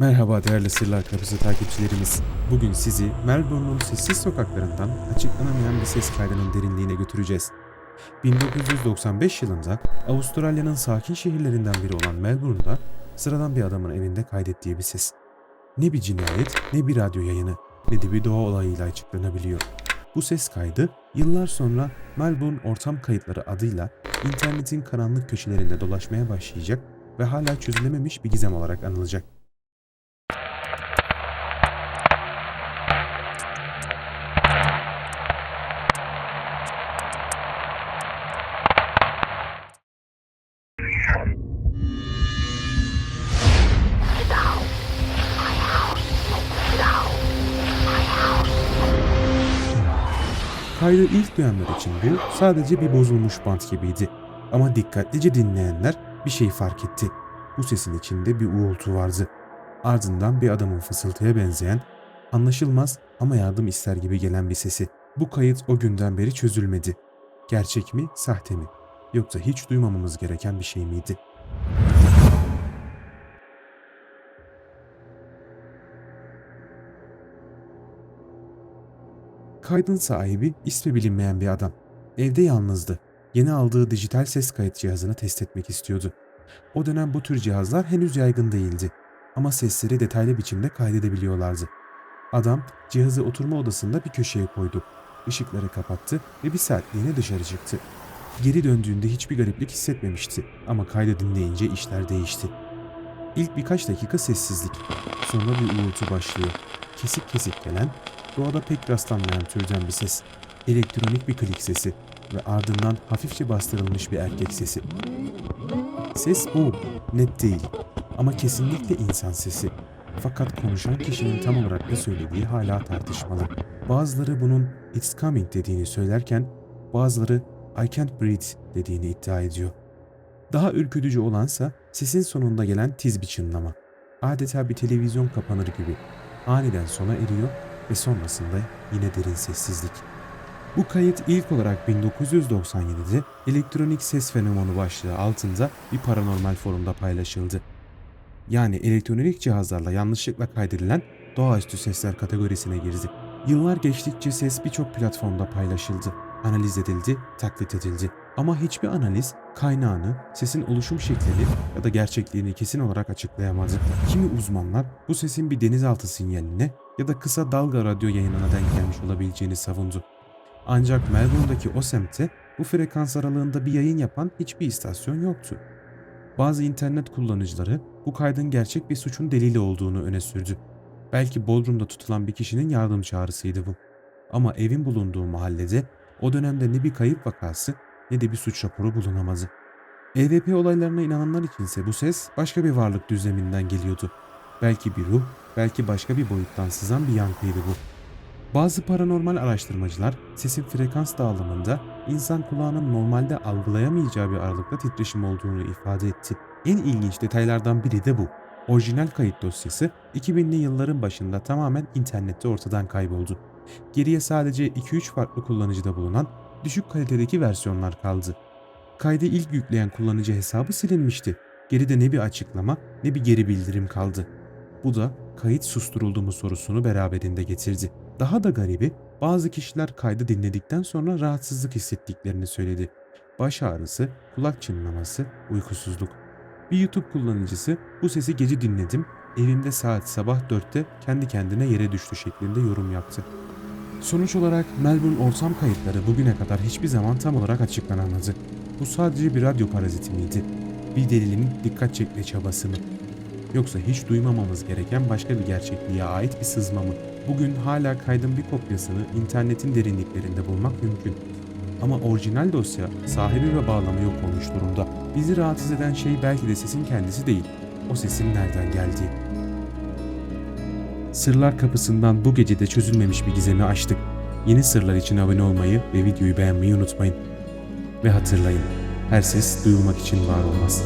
Merhaba değerli Sırlar Kapısı takipçilerimiz. Bugün sizi Melbourne'un sessiz sokaklarından açıklanamayan bir ses kaydının derinliğine götüreceğiz. 1995 yılında Avustralya'nın sakin şehirlerinden biri olan Melbourne'da sıradan bir adamın evinde kaydettiği bir ses. Ne bir cinayet, ne bir radyo yayını, ne de bir doğa olayıyla açıklanabiliyor. Bu ses kaydı yıllar sonra Melbourne Ortam Kayıtları adıyla internetin karanlık köşelerinde dolaşmaya başlayacak ve hala çözülememiş bir gizem olarak anılacak. Kaydı ilk duyanlar için bu sadece bir bozulmuş bant gibiydi. Ama dikkatlice dinleyenler bir şey fark etti. Bu sesin içinde bir uğultu vardı. Ardından bir adamın fısıltıya benzeyen, anlaşılmaz ama yardım ister gibi gelen bir sesi. Bu kayıt o günden beri çözülmedi. Gerçek mi, sahte mi? Yoksa hiç duymamamız gereken bir şey miydi? Kaydın sahibi ismi bilinmeyen bir adam. Evde yalnızdı. Yeni aldığı dijital ses kayıt cihazını test etmek istiyordu. O dönem bu tür cihazlar henüz yaygın değildi. Ama sesleri detaylı biçimde kaydedebiliyorlardı. Adam cihazı oturma odasında bir köşeye koydu. Işıkları kapattı ve bir saatliğine dışarı çıktı. Geri döndüğünde hiçbir gariplik hissetmemişti ama kaydı dinleyince işler değişti. İlk birkaç dakika sessizlik. Sonra bir uğultu başlıyor. Kesik kesik gelen, doğada pek rastlanmayan türden bir ses. Elektronik bir klik sesi ve ardından hafifçe bastırılmış bir erkek sesi. Ses bu, net değil ama kesinlikle insan sesi. Fakat konuşan kişinin tam olarak ne söylediği hala tartışmalı. Bazıları bunun it's coming dediğini söylerken bazıları I can't breathe dediğini iddia ediyor. Daha ürkütücü olansa sesin sonunda gelen tiz bir çınlama. Adeta bir televizyon kapanır gibi. Aniden sona eriyor ve sonrasında yine derin sessizlik. Bu kayıt ilk olarak 1997'de elektronik ses fenomenu başlığı altında bir paranormal forumda paylaşıldı. Yani elektronik cihazlarla yanlışlıkla kaydedilen doğaüstü sesler kategorisine girdi. Yıllar geçtikçe ses birçok platformda paylaşıldı, analiz edildi, taklit edildi. Ama hiçbir analiz kaynağını, sesin oluşum şeklini ya da gerçekliğini kesin olarak açıklayamadı. Kimi uzmanlar bu sesin bir denizaltı sinyaline ya da kısa dalga radyo yayınına denk gelmiş olabileceğini savundu. Ancak Melbourne'daki o semtte bu frekans aralığında bir yayın yapan hiçbir istasyon yoktu. Bazı internet kullanıcıları bu kaydın gerçek bir suçun delili olduğunu öne sürdü. Belki Bodrum'da tutulan bir kişinin yardım çağrısıydı bu. Ama evin bulunduğu mahallede o dönemde ne bir kayıp vakası ne de bir suç raporu bulunamadı. EVP olaylarına inananlar içinse bu ses başka bir varlık düzleminden geliyordu. Belki bir ruh, belki başka bir boyuttan sızan bir yankıydı bu. Bazı paranormal araştırmacılar sesin frekans dağılımında insan kulağının normalde algılayamayacağı bir aralıkta titreşim olduğunu ifade etti. En ilginç detaylardan biri de bu. Orijinal kayıt dosyası 2000'li yılların başında tamamen internette ortadan kayboldu. Geriye sadece 2-3 farklı kullanıcıda bulunan düşük kalitedeki versiyonlar kaldı. Kaydı ilk yükleyen kullanıcı hesabı silinmişti. Geride ne bir açıklama ne bir geri bildirim kaldı. Bu da kayıt susturuldu mu sorusunu beraberinde getirdi. Daha da garibi bazı kişiler kaydı dinledikten sonra rahatsızlık hissettiklerini söyledi. Baş ağrısı, kulak çınlaması, uykusuzluk. Bir YouTube kullanıcısı bu sesi gece dinledim, evimde saat sabah 4'te kendi kendine yere düştü şeklinde yorum yaptı. Sonuç olarak Melbourne ortam kayıtları bugüne kadar hiçbir zaman tam olarak açıklanamadı. Bu sadece bir radyo paraziti miydi? Bir delinin dikkat çekme çabası mı? Yoksa hiç duymamamız gereken başka bir gerçekliğe ait bir sızma mı? Bugün hala kaydın bir kopyasını internetin derinliklerinde bulmak mümkün. Ama orijinal dosya sahibi ve bağlamı yok olmuş durumda. Bizi rahatsız eden şey belki de sesin kendisi değil. O sesin nereden geldiği. Sırlar kapısından bu gecede çözülmemiş bir gizemi açtık. Yeni sırlar için abone olmayı ve videoyu beğenmeyi unutmayın. Ve hatırlayın, her ses duyulmak için var olmaz.